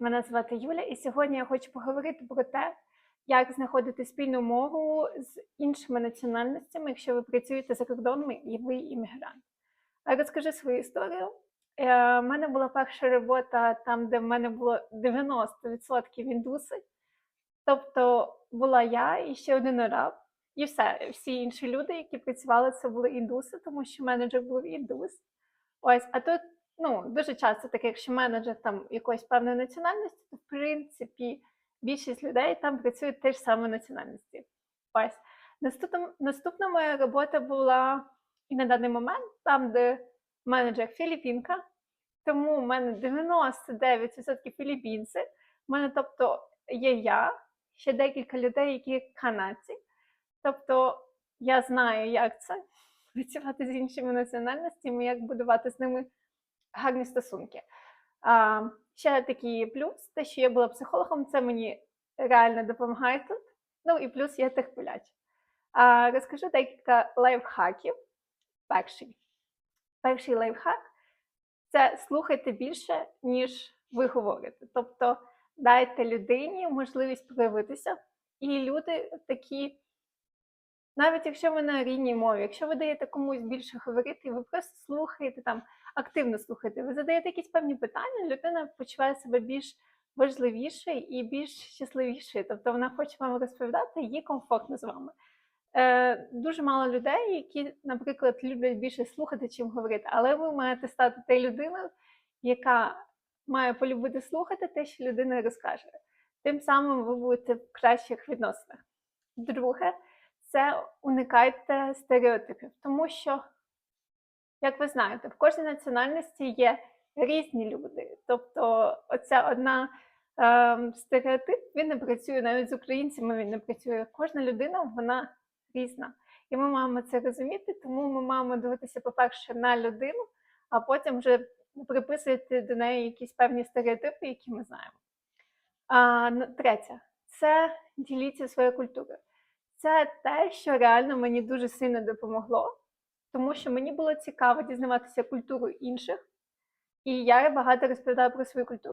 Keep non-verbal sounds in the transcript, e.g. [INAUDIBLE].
Мене звати Юля, і сьогодні я хочу поговорити про те, як знаходити спільну мову з іншими національностями, якщо ви працюєте за кордоном і ви іммігрант. А Розкажу свою історію. У мене була перша робота там, де в мене було 90% індуси. Тобто була я і ще один араб, і все. Всі інші люди, які працювали, це були індуси, тому що менеджер був індус. Ось, а тут ну, дуже часто таке, якщо менеджер там якоїсь певної національності, то в принципі більшість людей там працюють теж саме національності. Ось. Наступна, наступна моя робота була і на даний момент, там, де менеджер Філіппінка, тому в мене 99% філіппінці. У мене, тобто, є я, ще декілька людей, які канадці. Тобто я знаю, як це [LAUGHS] працювати з іншими національностями, як будувати з ними гарні стосунки. А, ще такий плюс, те, що я була психологом, це мені реально допомагає тут. Ну і плюс я терпіляч. А, розкажу декілька лайфхаків. Перший. Перший лайфхак це слухайте більше, ніж ви говорите. Тобто дайте людині можливість проявитися. І люди такі, навіть якщо ви на рідній мові, якщо ви даєте комусь більше говорити, ви просто слухаєте там, активно слухаєте, ви задаєте якісь певні питання, людина почуває себе більш важливішою і більш щасливішою. Тобто вона хоче вам розповідати, їй комфортно з вами. Е, дуже мало людей, які, наприклад, люблять більше слухати, чим говорити, але ви маєте стати тією людиною, яка має полюбити слухати те, що людина розкаже. Тим самим ви будете в кращих відносинах. Друге, це уникайте стереотипів, тому що, як ви знаєте, в кожній національності є різні люди. Тобто, оця одна е, стереотип він не працює навіть з українцями, він не працює. Кожна людина вона різна. І ми маємо це розуміти, тому ми маємо дивитися, по-перше, на людину, а потім вже приписувати до неї якісь певні стереотипи, які ми знаємо. А, третє, це діліться своєю культурою. Це те, що реально мені дуже сильно допомогло, тому що мені було цікаво дізнаватися культуру інших, і я багато розповідала про свою культуру.